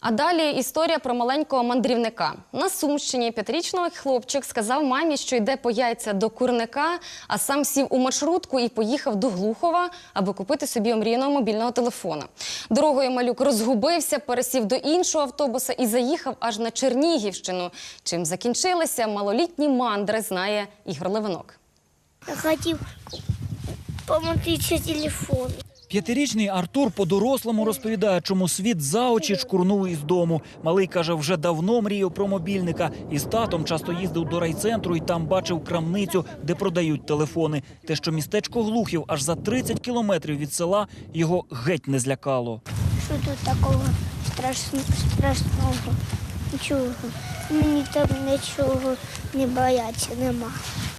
А далі історія про маленького мандрівника. На Сумщині п'ятирічний хлопчик сказав мамі, що йде по яйця до курника, а сам сів у маршрутку і поїхав до Глухова, аби купити собі омріяного мобільного телефона. Дорогою малюк розгубився, пересів до іншого автобуса і заїхав аж на Чернігівщину. Чим закінчилися малолітні мандри, знає Ігор Левинок. Хотів помогти телефон. П'ятирічний Артур по-дорослому розповідає, чому світ за очі чкурнув із дому. Малий каже, вже давно мріяв про мобільника. І з татом часто їздив до райцентру і там бачив крамницю, де продають телефони. Те, що містечко Глухів аж за 30 кілометрів від села, його геть не злякало. Що тут такого страшно, страшного? Нічого. Мені там нічого не бояться, нема.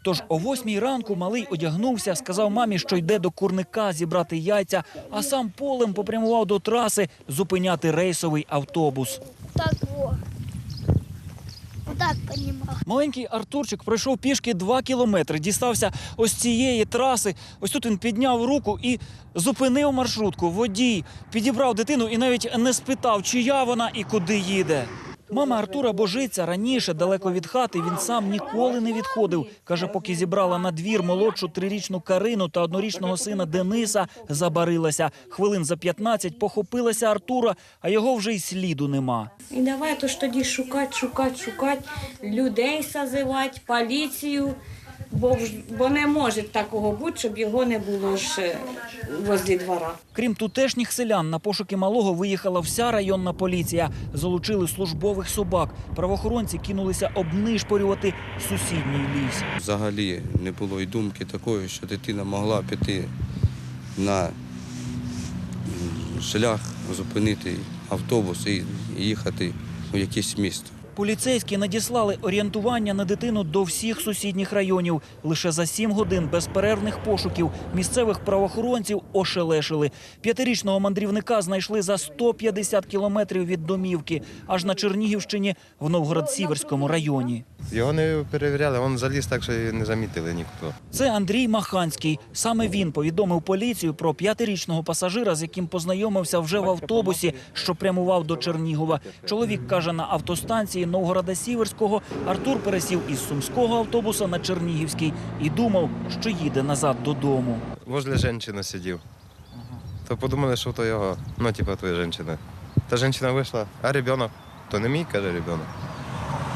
Тож о восьмій ранку малий одягнувся, сказав мамі, що йде до курника зібрати яйця, а сам полем попрямував до траси зупиняти рейсовий автобус. Так во. Так. Маленький Артурчик пройшов пішки два кілометри, дістався ось цієї траси. Ось тут він підняв руку і зупинив маршрутку. Водій підібрав дитину і навіть не спитав, чия вона і куди їде. Мама Артура божиться раніше, далеко від хати. Він сам ніколи не відходив. Каже, поки зібрала на двір молодшу трирічну Карину та однорічного сина Дениса, забарилася. Хвилин за 15 похопилася Артура, а його вже й сліду нема. І давай то ж тоді шукати, шукати, шукати, людей созивати, поліцію, бо, бо не може такого бути, щоб його не було ж возле двора. Крім тутешніх селян, на пошуки малого виїхала вся районна поліція. Залучили службових собак. Правоохоронці кинулися обнишпорювати сусідній ліс. Взагалі не було й думки такої, що дитина могла піти на шлях, зупинити автобус і їхати у якесь місто. Поліцейські надіслали орієнтування на дитину до всіх сусідніх районів. Лише за сім годин безперервних пошуків місцевих правоохоронців ошелешили. П'ятирічного мандрівника знайшли за 150 кілометрів від домівки, аж на Чернігівщині в Новгород-Сіверському районі. Його не перевіряли, він заліз так, що не замітили ніхто. Це Андрій Маханський. Саме він повідомив поліцію про п'ятирічного пасажира, з яким познайомився вже в автобусі, що прямував до Чернігова. Чоловік каже, на автостанції Новгорода Сіверського Артур пересів із сумського автобуса на Чернігівський і думав, що їде назад додому. Возле жінки сидів. То подумали, що то його, ну, типу, твоя жінка. Та жінка вийшла, а дитина? То не мій, каже ребенок.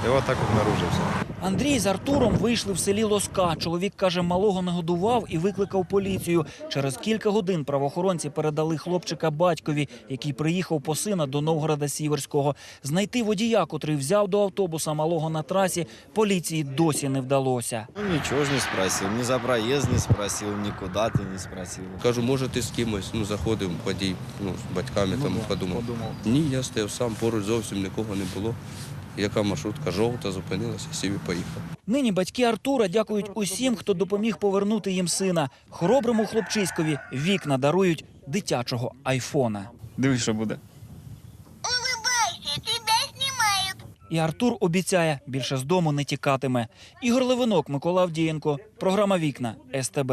І от так обнаружився. Андрій з Артуром вийшли в селі Лоска. Чоловік каже, малого не годував і викликав поліцію. Через кілька годин правоохоронці передали хлопчика батькові, який приїхав по сина до Новгорода Сіверського. Знайти водія, котрий взяв до автобуса малого на трасі, поліції досі не вдалося. Ну ничего ж не спросил, ни за проезд не спросил, никуда ты не спросил. Кажу, може ти з кимось ну, заходив водій ну, з батьками, там подумав. Ні, я стояв сам, поруч зовсім нікого не було. Яка маршрутка жовта, зупинилася, сів і поїхав. Нині батьки Артура дякують усім, хто допоміг повернути їм сина. Хороброму хлопчиськові вікна дарують дитячого айфона. Дивись, що буде. Тебе знімають. І Артур обіцяє, більше з дому не тікатиме. Ігор Левинок, Микола Авдієнко. Програма Вікна СТБ.